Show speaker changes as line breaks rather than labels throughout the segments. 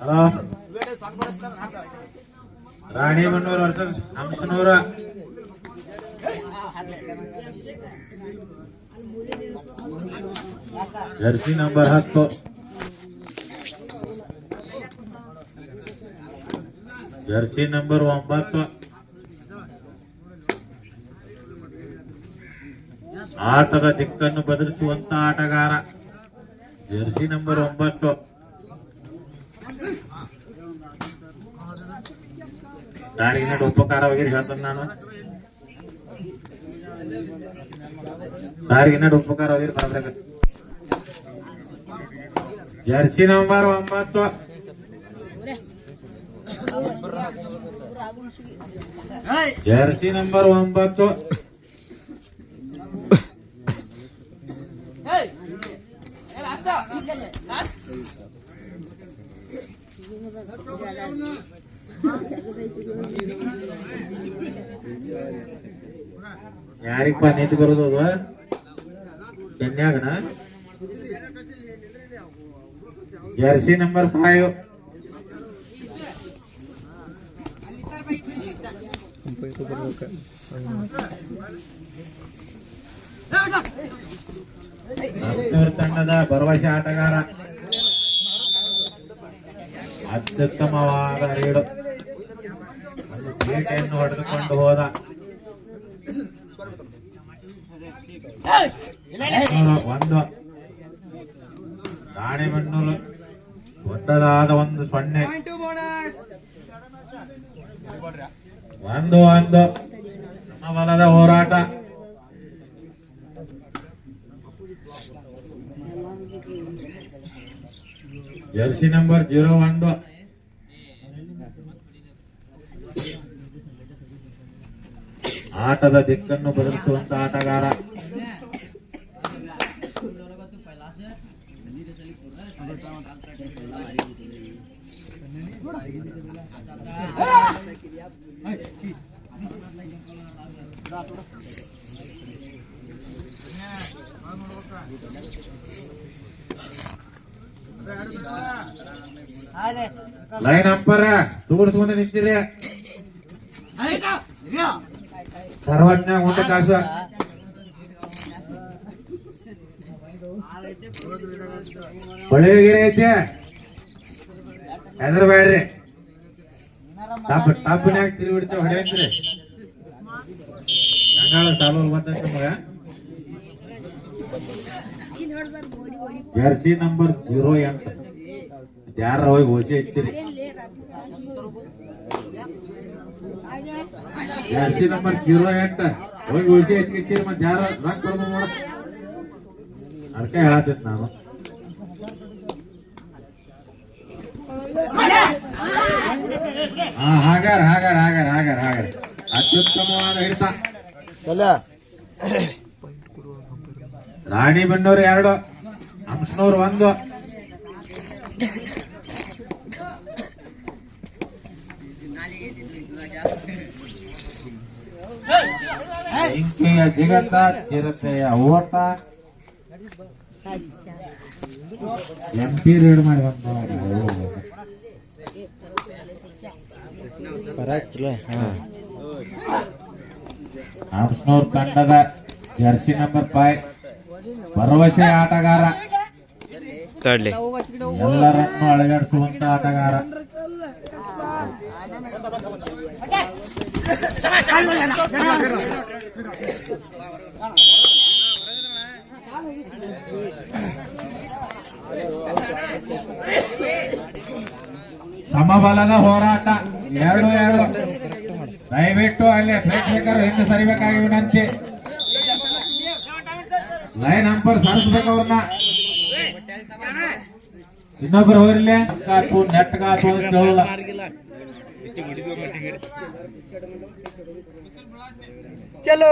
Hello? Ranebennur versus Hansanur jersey number ಹತ್ತು. Jersey number ಒಂಬತ್ತು. ಆಟದ ದಿಕ್ಕನ್ನು ಬದಲಿಸುವಂತ ಆಟಗಾರ. ಜರ್ಸಿ ನಂಬರ್ ಒಂಬತ್ತು. ಯಾರಿಗೆ ಉಪಕಾರವಾಗಿ ಹೇಳ್ತಾನೆ ನಾನು. ಸಾರಿಗೆ ನಡು ಉಪಕಾರವಾಗಿ ಬರ್ಬೇಕು. ಜರ್ಸಿ ನಂಬರ್ ಒಂಬತ್ತು. ಜರ್ಸಿ ನಂಬರ್ ಒಂಬತ್ತು. ಯಾರಿಗಪ್ಪ ನಿಂತು ಬರೋದು ಅದು? ಕೆನ್ಯಾಗನ? Jersey number five. ತಂಡದ ಭರವಸೆ ಆಟಗಾರ. ಅತ್ಯುತ್ತಮವಾದ ರೀಡು ಪೀಟೆಯನ್ನು ಹೊಡೆದುಕೊಂಡು ಹೋದ. ಒಂದು. ದಾಣಿಬೆನ್ನೂರು ದೊಡ್ಡದಾದ ಒಂದು ಸೊನ್ನೆ. ಒಂದು ಒಂದು. ನಮ್ಮ ಬಲದ ಹೋರಾಟ. ಜರ್ಸಿ ನಂಬರ್ ಜೀರೋ ಒಂದು. ಆಟದ ದಿಕ್ಕನ್ನು ಬದಲಿಸುವಂತ ಆಟಗಾರ. ಲೈನ್ ಅಂಪರ ತೂಗಿಸ್ಕೊಂಡು ನಿಂತಿರಿ. ಸರ್ವಜ್ಞ ಉಂಟ ಕಾಸು. ಹೊಳಿಗೆರೆ ಐತೆ. ಹೆದರ್ಬೇಡ್ರಿ ಟಾಪ್ ಟಾಪಿನ್ಯಾಗ ತಿರುಗಿಡ್ತೇವೆ ಹೊಡೆಯಂತ್ರಿ ಹಂಗಾಳ ಸಾಲೋಲ್ ಬಂದೈತೆ ಮಗ. ಜರ್ಸಿ ನಂಬರ್ ಜೀರೋ ಎಂಟು. ಯಾರ ಹೋಗಿ ಓಸಿ ಹಚ್ಚಿರಿ. ಜರ್ಸಿ ನಂಬರ್ ಜೀರೋ ಎಂಟು ಹೋಗಿ ಉಳಿಸಿ ಹೆಚ್ಚಿಗೆ ಹೆಚ್ಚಿಗೆ ಮತ್ತೆ ಯಾರು ರೊಕ್ಕ ಬರ್ಬೋದು ನೋಡ. ಅದಕ್ಕೆ ಹೇಳತ್ತೀನಿ ನಾನು. ಹಾ ಹಾಗಾರ ಹಾಗಾರ ಹಾಗಾರ ಹಾಗಾರ ಹಾಗಾರ ಅತ್ಯುತ್ತಮವಾದ ಹಿಡಿತ ರಾಣಿಬೆನ್ನೂರು ಎರಡು ಹಂಸನೂರು ಒಂದು. ಬೆಂಕಿಯ ಜಗತ್ತ ಚಿರತೆಯ ಓಟ. ಎಂ ಪಿ ರೇಡ್ ಮಾಡಿ ಬಂದ ಹಂಸನೂರು ತಂಡದ ಜರ್ಸಿ ನಂಬರ್ ಫೈವ್. ಭರವಸೆ ಆಟಗಾರ.
ತಡ್ಲಿ.
ಎಲ್ಲರನ್ನು ಅಳಗಾಡಿಸುವಂತ ಆಟಗಾರ. ಸಮಬಲದ ಹೋರಾಟ. ಎರಡು ಎರಡು. ದಯವಿಟ್ಟು ಅಲ್ಲಿ ಪ್ರೇಕ್ಷಕರು ಹಿಂದೆ ಸರಿಬೇಕಾಗಿ ವಿನಂತಿ. ಲೈನ್ ಅಂಪರ್ ಸರಿಸ್ಬೇಕು ಅವ್ರನ್ನ. ಇನ್ನೊಬ್ರು ಹೋಗ್ರಿಲ್ಲ ಕಾತು ನೆಟ್ ಕಾತು ಅಂತ ಹೇಳಲ್ಲ
ಚಲೋ.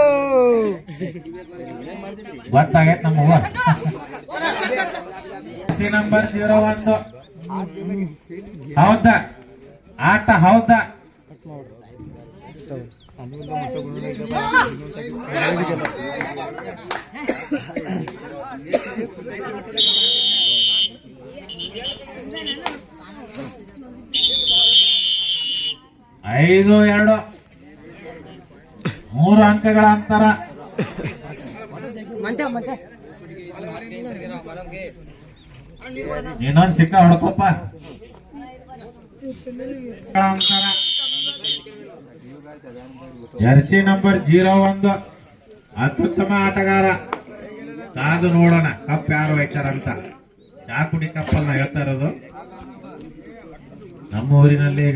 ಗೊತ್ತಾಗೈತ್ ನಮ್ಮ ಸಿ ನಂಬರ್ ಜೀರೋ ಒಂದು. ಹೌದ? ಆಟ ಹೌದಾ? ಐದು ಎರಡು. ಮೂರು ಅಂಕಗಳ ಅಂತರ. ಇನ್ನೊಂದು ಸಿಕ್ಕ ಹೊಡ್ಕೊಪ್ಪ. ಅಂತರ. ಜರ್ಸಿ ನಂಬರ್ ಜೀರೋ ಒಂದು. ಅತ್ಯುತ್ತಮ ಆಟಗಾರ. ಕಾದು ನೋಡೋಣ ಕಪ್ ಯಾರು ಅಂತ. ಚಾಕುಡಿ ಕಪ್ಪಲ್ಲ ಹೇಳ್ತಾ ಇರೋದು. ನಮ್ಮ ಊರಿನಲ್ಲಿ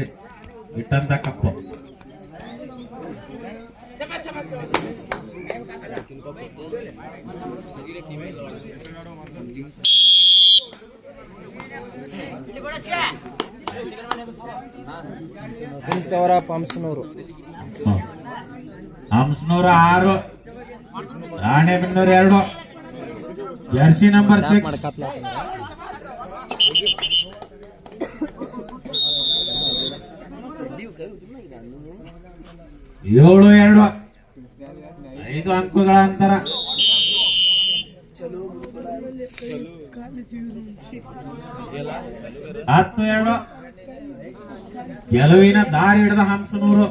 ಇಟ್ಟಂತ ಕಪ್ಪು ಹ್ಮ್. ಹಂಸನೂರ ಆರು. ರಾಣೆಬೆನ್ನೂರ ಎರಡು. ಜರ್ಸಿ ನಂಬರ್ ಸಿಕ್ಸ್ ಏಳು, ಎರಡು. ಐದು ಅಂಕುಗಳ ಅಂತರ. ಹತ್ತು, ಎರಡು. ಗೆಲುವಿನ ದಾರಿ ಹಿಡಿದ ಹಂಸನೂರು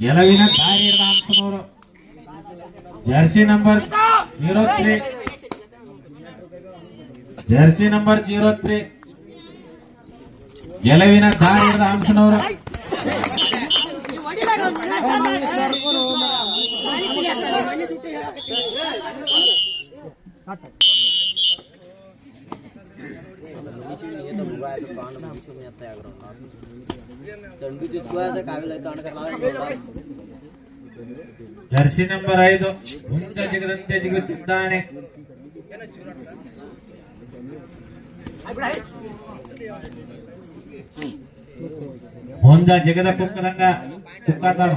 ಗೆಲುವಿನ ದಾರಿ ಹಿಡಿದ Hansanur jersey number zero three. Jersey number zero three. ಗೆಲುವಿನ ದಾರಿ ಹಿಡಿದ ಹಂಸನೂರು
జెర్సీ నెంబర్ ఐదు ఉంచ జిగదంతే
జిగుతుందానే ఇప్పుడు ಐದು ಜಗದ ಕುಕ್ಕದಂಗ
ಕುಕ್ಕಾತಾರು.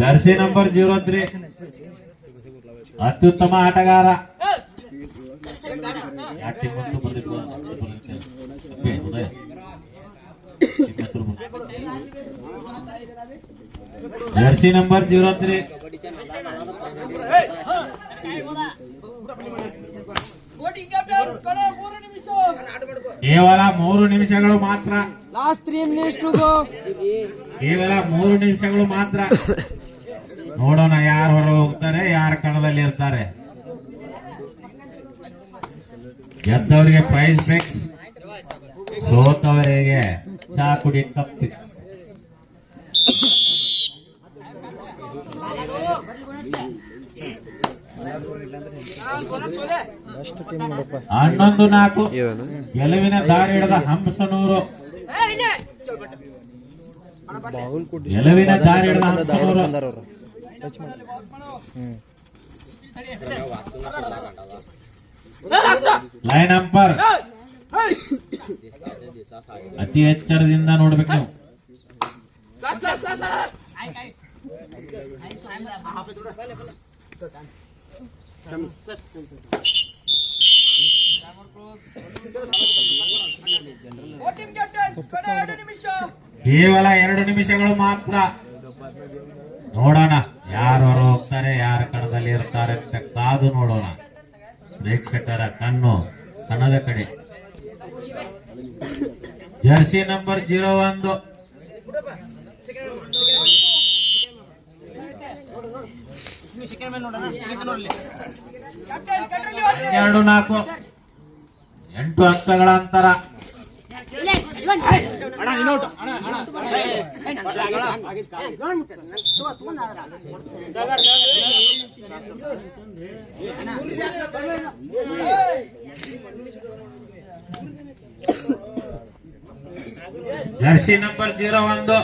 Jersey number zero three. ಅತ್ಯುತ್ತಮ ಆಟಗಾರ. Jersey number zero three. ಕೇವಲ ಮೂರು ನಿಮಿಷಗಳು ಮಾತ್ರ.
ಲಾಸ್ಟ್ ತ್ರೀ ಮಿನಿಟ್ಸ್
ಕೇವಲ ಮೂರು ನಿಮಿಷಗಳು ಮಾತ್ರ. ನೋಡೋಣ ಯಾರು ಹೊರ ಹೋಗ್ತಾರೆ ಯಾರ ಕಣದಲ್ಲಿ ಇರ್ತಾರೆ. ಗೆದ್ದವರಿಗೆ ಪ್ರೈಸ್ ಫಿಕ್ಸ್ ಸೋತವರಿಗೆ ಚಾ ಕುಡಿ ಕಪ್ ಫಿಕ್ಸ್ ಹನ್ನೊಂದು ನಾಲ್ಕು. ಗೆಲುವಿನ ದಾರಿ ಹಿಡಿದ ಹಂಸನೂರು. ಗೆಲುವಿನ ದಾರಿ ಹಿಡಿದ ಹಂಸನೂರು. ಲೈನ್ ಅಂಪರ್. ಅತಿ ಎಚ್ಚರದಿಂದ ನೋಡ್ಬೇಕು ನೀವು. ಕೇವಲ ಎರಡು ನಿಮಿಷಗಳು ಮಾತ್ರ. ನೋಡೋಣ, ಯಾರು ಹೊರ ಹೋಗ್ತಾರೆ ಯಾರ ಕಣದಲ್ಲಿ ಇರ್ತಾರೆ ಅಂತ ಕಾದು ನೋಡೋಣ. ಪ್ರೇಕ್ಷಕರ ಕಣ್ಣು ಕಣದ ಕಡೆ. ಜರ್ಸಿ ನಂಬರ್ ಜೀರೋ ಒಂದು. ಹನ್ನೆರಡು ನಾಲ್ಕು ಎಂಟು ಅಂಕಗಳ ಅಂತರ ಜರ್ಸಿ ನಂಬರ್ ಜೀರೋ ಒಂದು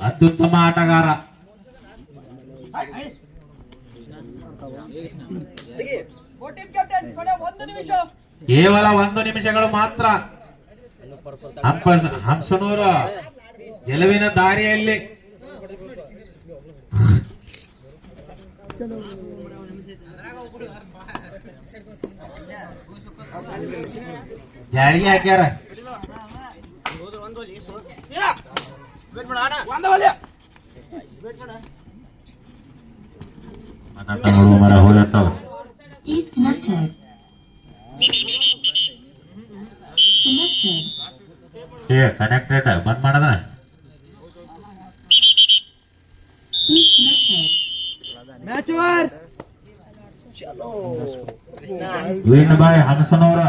ಅತ್ಯುತ್ತಮ ಆಟಗಾರ ಕೇವಲ ಒಂದು ನಿಮಿಷಗಳು ಮಾತ್ರ. ಹಂಸನೂರ ಗೆಲುವಿನ ದಾರಿಯಲ್ಲಿ. ಜಾರಿಗೆ ಹಾಕ್ಯಾರ. ಮರ ಹೋಗಟ್ಟವ
is connected. Connected.
ಏ ಕನೆಕ್ಟೆಡ್ ಬಂದ್ ಮಾಡದ
Is connected.
Match over
Krishna
win by ಹನಸನವರ